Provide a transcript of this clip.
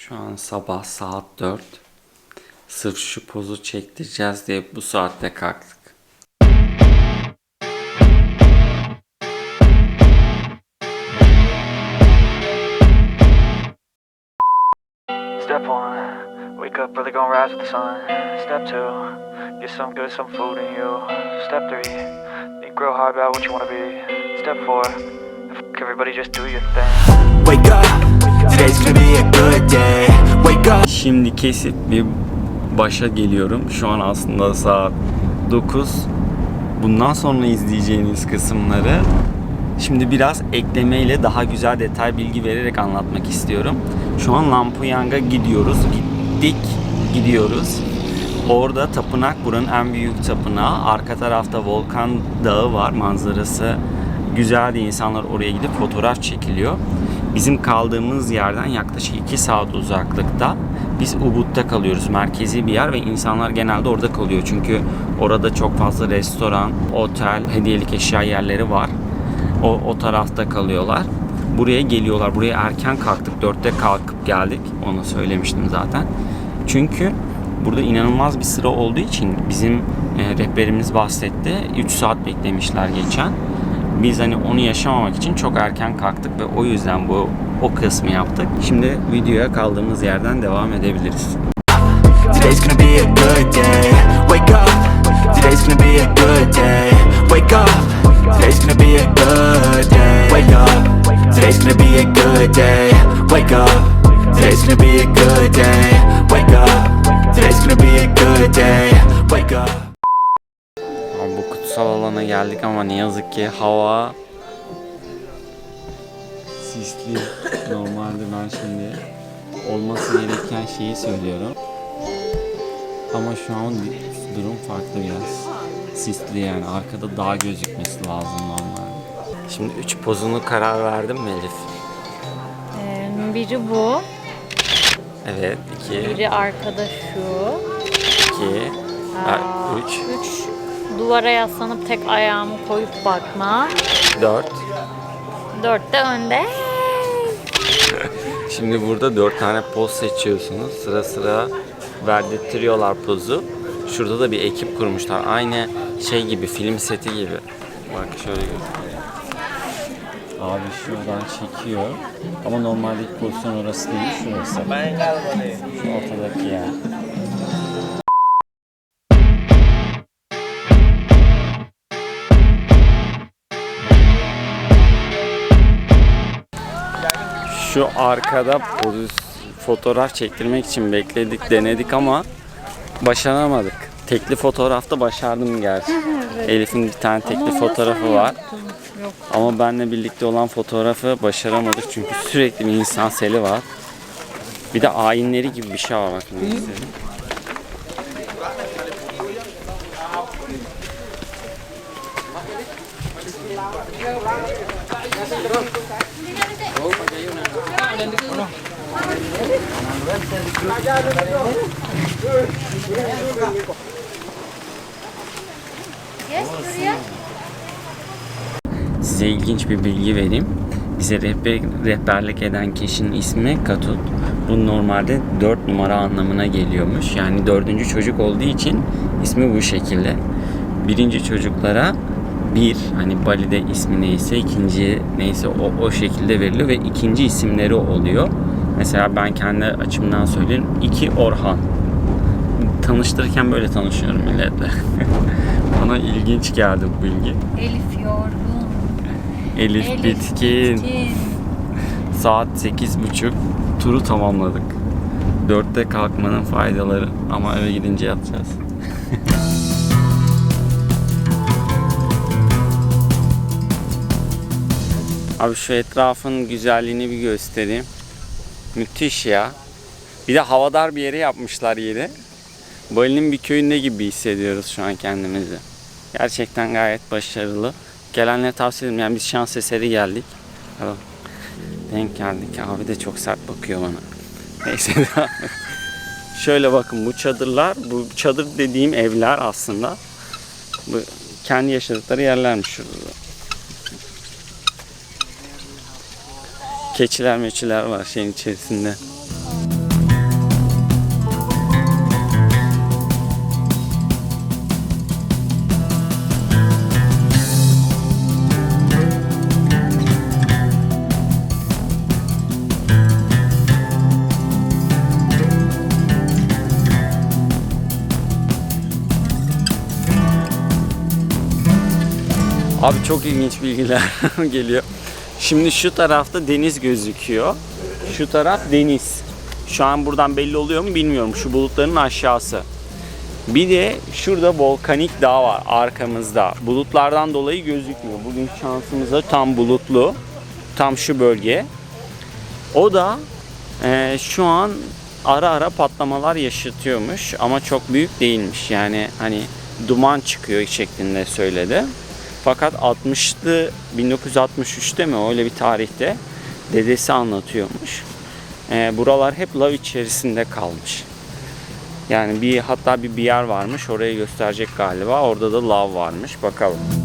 Şu an sabah saat 4. Sırf şu pozu çektireceğiz diye bu saatte kalktık. Step one, wake up early, gonna rise with the sun. Step two, get some good, some food in you. Step three, think real hard about what you wanna be. Step four, f- everybody just do your thing. Wake up, today's gonna be a good day. Wake up. Şimdi kesip bir başa geliyorum. Şu an aslında saat 9. Bundan sonra izleyeceğiniz kısımları şimdi biraz eklemeyle daha güzel detay bilgi vererek anlatmak istiyorum. Şu an Lampuyang'a gidiyoruz. Gittik, gidiyoruz. Orada tapınak buranın en büyük tapınağı. Arka tarafta Volkan Dağı var. Manzarası güzeldi. İnsanlar oraya gidip fotoğraf çekiliyor. Bizim kaldığımız yerden yaklaşık 2 saat uzaklıkta biz Ubud'da kalıyoruz. Merkezi bir yer ve insanlar genelde orada kalıyor. Çünkü orada çok fazla restoran, otel, hediyelik eşya yerleri var. O, o tarafta kalıyorlar. Buraya geliyorlar. Buraya erken kalktık. Dörtte kalkıp geldik. Onu söylemiştim zaten. Çünkü burada inanılmaz bir sıra olduğu için bizim e, rehberimiz bahsetti. 3 saat beklemişler geçen. Biz hani onu yaşamamak için çok erken kalktık ve o yüzden bu o kısmı yaptık. Şimdi videoya kaldığımız yerden devam edebiliriz. Today's gonna be a good day. Wake up, today's gonna be a good day. Alana geldik ama ne yazık ki hava sisli. Normalde ben şimdi olması gereken şeyi söylüyorum. Ama şu an durum farklı biraz. Sisli yani arkada dağ gözükmesi lazım normalde. Şimdi üç pozunu karar verdim mi Elif? Ee, biri bu, Evet, iki, biri arkada şu. iki, Aa, üç, Üç, duvara yaslanıp tek ayağımı koyup bakma. dört. Dört de önde. Şimdi burada dört tane poz seçiyorsunuz. Sıra sıra verdirtiyorlar pozu. Şurada da bir ekip kurmuşlar. Aynı şey gibi, film seti gibi. Bak şöyle göstereyim. Abi şuradan çekiyor. Ama normaldeki pozisyon orası değil, şurası. Şu ortadaki yer. Şu arkada poz, fotoğraf çektirmek için bekledik, denedik ama başaramadık. Tekli fotoğrafta başardım gerçi. Elif'in bir tane tekli fotoğrafı var. Yok. Ama benle birlikte olan fotoğrafı başaramadık çünkü sürekli bir insan seli var. Bir de ayinleri gibi bir şey var bakın. göstereyim. Size ilginç bir bilgi vereyim. Bize rehber, rehberlik eden kişinin ismi Katut. Bu normalde 4 numara anlamına geliyormuş. Yani dördüncü çocuk olduğu için ismi bu şekilde. Birinci çocuklara bir hani Bali'de ismi neyse ikinci neyse o, o şekilde veriliyor ve ikinci isimleri oluyor. Mesela ben kendi açımdan söyleyeyim. iki Orhan. Tanıştırırken böyle tanışıyorum milletle. Bana ilginç geldi bu bilgi. Elif yorgun. Elif, bitkin. Saat 8.30 turu tamamladık. 4'te kalkmanın faydaları ama eve gidince yatacağız. Abi şu etrafın güzelliğini bir göstereyim. Müthiş ya. Bir de havadar bir yere yapmışlar yeri. Bali'nin bir köyünde gibi hissediyoruz şu an kendimizi. Gerçekten gayet başarılı. Gelenlere tavsiye ederim. Yani biz şans eseri geldik. Evet. Denk geldik. Abi de çok sert bakıyor bana. Neyse. Şöyle bakın bu çadırlar, bu çadır dediğim evler aslında. Bu kendi yaşadıkları yerlermiş şurada. keçiler meçiler var şeyin içerisinde. Abi çok ilginç bilgiler geliyor. Şimdi şu tarafta deniz gözüküyor. Şu taraf deniz. Şu an buradan belli oluyor mu bilmiyorum. Şu bulutların aşağısı. Bir de şurada volkanik dağ var arkamızda. Bulutlardan dolayı gözükmüyor. Bugün şansımıza tam bulutlu. Tam şu bölge. O da e, şu an ara ara patlamalar yaşatıyormuş ama çok büyük değilmiş. Yani hani duman çıkıyor şeklinde söyledi. Fakat 60'lı 1963'te mi öyle bir tarihte dedesi anlatıyormuş. E, buralar hep lav içerisinde kalmış. Yani bir hatta bir bir yer varmış orayı gösterecek galiba. Orada da lav varmış. Bakalım.